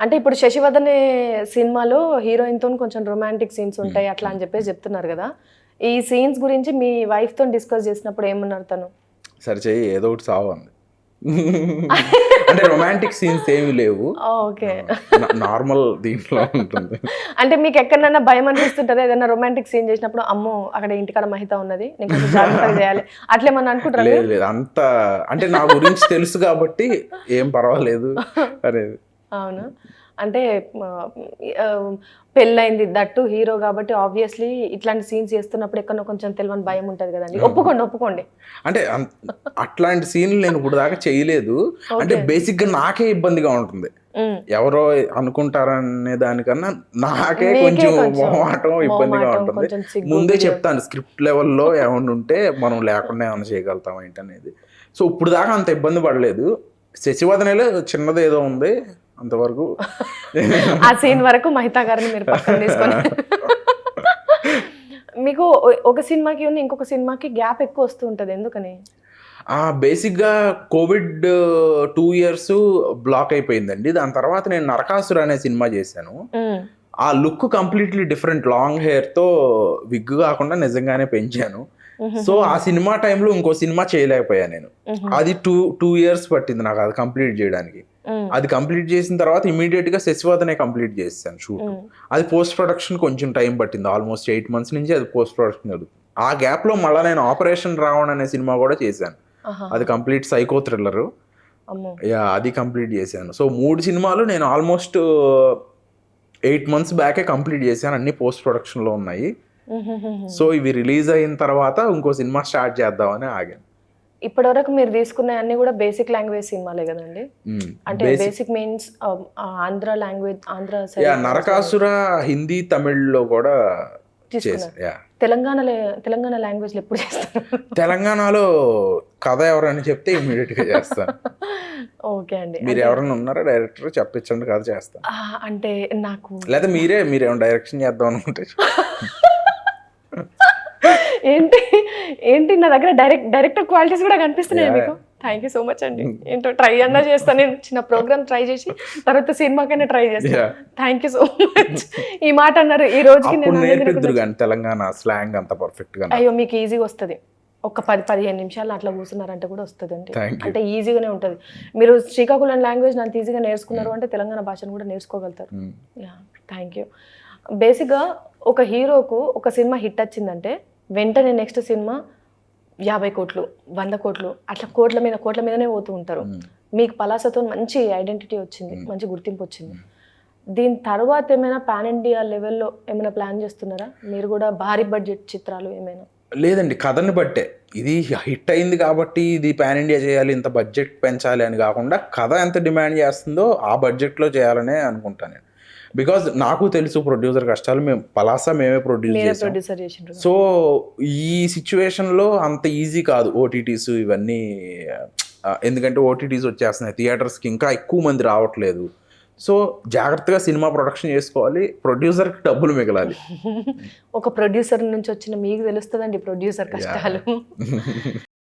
అంటే ఇప్పుడు శశివదనే సినిమాలో హీరోయిన్తో కొంచెం రొమాంటిక్ సీన్స్ ఉంటాయి అట్లా అని చెప్పేసి చెప్తున్నారు కదా. ఈ సీన్స్ గురించి మీ వైఫ్తో డిస్కస్ చేసినప్పుడు ఏమన్నారు తను? సరే చెయ్యి ఏదో ఒకటి సావు అంది. అంటే రొమాంటిక్ సీన్స్ ఏమి లేవు. ఓకే. నార్మల్ దీంట్లో ఉంటుంది. అంటే మీకు ఎక్కడైనా భయం అనిపిస్తుంటది? ఏదైనా రొమాంటిక్ సీన్ చేసినప్పుడు అమ్మో అక్కడ ఇంటికాడ మహిత ఉన్నది నేను కొంచెం జాగ్రత్తగా చేయాలి అట్లేమన్నా అనుకుంటారా లేదు లేదు అంత అంటే నా గురించి తెలుసు కాబట్టి ఏం పర్వాలేదు అనేది. అవును? అంటే పెళ్ళైంది దట్టు హీరో కాబట్టి ఆబ్వియస్లీ ఇట్లాంటి సీన్స్ చేస్తున్నప్పుడు ఎక్కడో కొంచెం తెలియని భయం ఉంటుంది కదండి. ఒప్పుకోండి ఒప్పుకోండి. అంటే అట్లాంటి సీన్లు నేను ఇప్పుడు దాకా చేయలేదు. అంటే బేసిక్గా నాకే ఇబ్బందిగా ఉంటుంది. ఎవరో అనుకుంటారనే దానికన్నా నాకే కొంచెం మొహమాటం ఇబ్బందిగా ఉంటుంది. ముందే చెప్తాను స్క్రిప్ట్ లెవెల్లో ఏమైనా ఉంటే మనం లేకుండా ఏమైనా చేయగలుగుతాం ఏంటనేది. సో ఇప్పుడు దాకా అంత ఇబ్బంది పడలేదు. శశివదనలో చిన్నది ఏదో ఉంది. అంతవరకు ఆ సీన్ వరకు మహితా గారిని మీరు పక్కన తీసుకొని. మీకు ఒక సినిమాకి ఉన్న ఇంకొక సినిమాకి గ్యాప్ ఎక్కువ వస్తూ ఉంటది ఎందుకని? ఆ బేసిక్గా కోవిడ్ టూ ఇయర్స్ బ్లాక్ అయిపోయిందండి. దాని తర్వాత నేను నరకాసుర అనే సినిమా చేశాను. ఆ లుక్ కంప్లీట్లీ డిఫరెంట్. లాంగ్ హెయిర్తో విగ్ కాకుండా నిజంగానే పెంచాను. సో ఆ సినిమా టైంలో ఇంకో సినిమా చేయలేకపోయాను నేను. అది టూ టూ ఇయర్స్ పట్టింది నాకు అది కంప్లీట్ చేయడానికి. అది కంప్లీట్ చేసిన తర్వాత ఇమీడియట్గా శశివదనే కంప్లీట్ చేస్తాను షూట్. అది పోస్ట్ ప్రొడక్షన్ కొంచెం టైం పట్టింది. ఆల్మోస్ట్ ఎయిట్ మంత్స్ నుంచి అది పోస్ట్ ప్రొడక్షన్ జరుగుతుంది ఆ గ్యాప్లో మళ్ళీ నేను ఆపరేషన్ రావణ్ అనే సినిమా కూడా చేశాను. అది కంప్లీట్ సైకో థ్రిల్లర్ యా అది కంప్లీట్ చేశాను. సో మూడు సినిమాలు నేను ఆల్మోస్ట్ ఎయిట్ మంత్స్ బ్యాకే కంప్లీట్ చేశాను. అన్ని పోస్ట్ ప్రొడక్షన్లో ఉన్నాయి. సో ఇవి రిలీజ్ అయిన తర్వాత ఇంకో సినిమా స్టార్ట్ చేద్దామని ఆగాను. ఇప్పటి వరకు మీరు తీసుకున్న అన్ని కూడా బేసిక్ లాంగ్వేజ్ సినిమాలే కదండి. అంటే basic means Andhra language Andhra Narakasura Hindi తమిళ్ళో కూడా తెలంగాణలో తెలంగాణ లాంగ్వేజ్లో ఎప్పుడు చేస్తారు? తెలంగాణలో కథ ఎవరైనా చెప్తే ఇమీడియట్గా చేస్తాను. ఓకే అండి. మీరు ఎవరైనా ఉన్నారా? డైరెక్టర్ చెప్పించండి కథ చేస్తాను. అంటే నాకు లేదా మీరే మీరేమైనా డైరెక్షన్ చేద్దాం అనుకుంటే ఏంటి ఏంటి నా దగ్గర డైరెక్ట్ డైరెక్టర్ క్వాలిటీస్ కూడా కనిపిస్తున్నాయి. మీకు? థ్యాంక్ యూ సో మచ్ అండి. ఏంటో ట్రై అన్నా చేస్తాను నేను చిన్న ప్రోగ్రామ్ ట్రై చేసి తర్వాత సినిమాకైనా ట్రై చేస్తాను. థ్యాంక్ యూ సో మచ్ ఈ మాట అన్నారు ఈ రోజుకి నేను తెలంగాణ స్లాంగ్ అంత పర్ఫెక్ట్గా అయ్యో మీకు ఈజీగా వస్తుంది. ఒక పది పదిహేను నిమిషాలు అట్లా కూర్చున్నారంటే కూడా వస్తుంది అండి. అంటే ఈజీగానే ఉంటుంది. మీరు శ్రీకాకుళం లాంగ్వేజ్ అంత ఈజీగా నేర్చుకున్నారు అంటే తెలంగాణ భాషను కూడా నేర్చుకోగలుగుతారు. యా థ్యాంక్ యూ బేసిక్గా ఒక హీరోకు ఒక సినిమా హిట్ వచ్చిందంటే వెంటనే నెక్స్ట్ సినిమా యాభై కోట్లు వంద కోట్లు అట్లా కోట్ల మీద కోట్ల మీదనే పోతూ ఉంటారు. మీకు పలాసతో మంచి ఐడెంటిటీ వచ్చింది మంచి గుర్తింపు వచ్చింది. దీని తర్వాత ఏమైనా పాన్ ఇండియా లెవెల్లో ఏమైనా ప్లాన్ చేస్తున్నారా? మీరు కూడా భారీ బడ్జెట్ చిత్రాలు ఏమైనా? లేదండి కథని బట్టే. ఇది హిట్ అయింది కాబట్టి ఇది పాన్ ఇండియా చేయాలి ఇంత బడ్జెట్ పెంచాలి అని కాకుండా కథ ఎంత డిమాండ్ చేస్తుందో ఆ బడ్జెట్లో చేయాలనే అనుకుంటాను నేను. బికాజ్ నాకు తెలుసు ప్రొడ్యూసర్ కష్టాలు మేము పలాసా మేమే ప్రొడ్యూస్ చేసాం సో ఈ సిచ్యువేషన్లో అంత ఈజీ కాదు ఓటీటీస్ ఇవన్నీ ఎందుకంటే ఓటీటీస్ వచ్చేస్తున్నాయి. థియేటర్స్కి ఇంకా ఎక్కువ మంది రావట్లేదు. సో జాగ్రత్తగా సినిమా ప్రొడక్షన్ చేసుకోవాలి ప్రొడ్యూసర్కి డబ్బులు మిగలాలి. ఒక ప్రొడ్యూసర్ నుంచి వచ్చిన మీకు తెలుస్తుందండి ప్రొడ్యూసర్ కష్టాలు.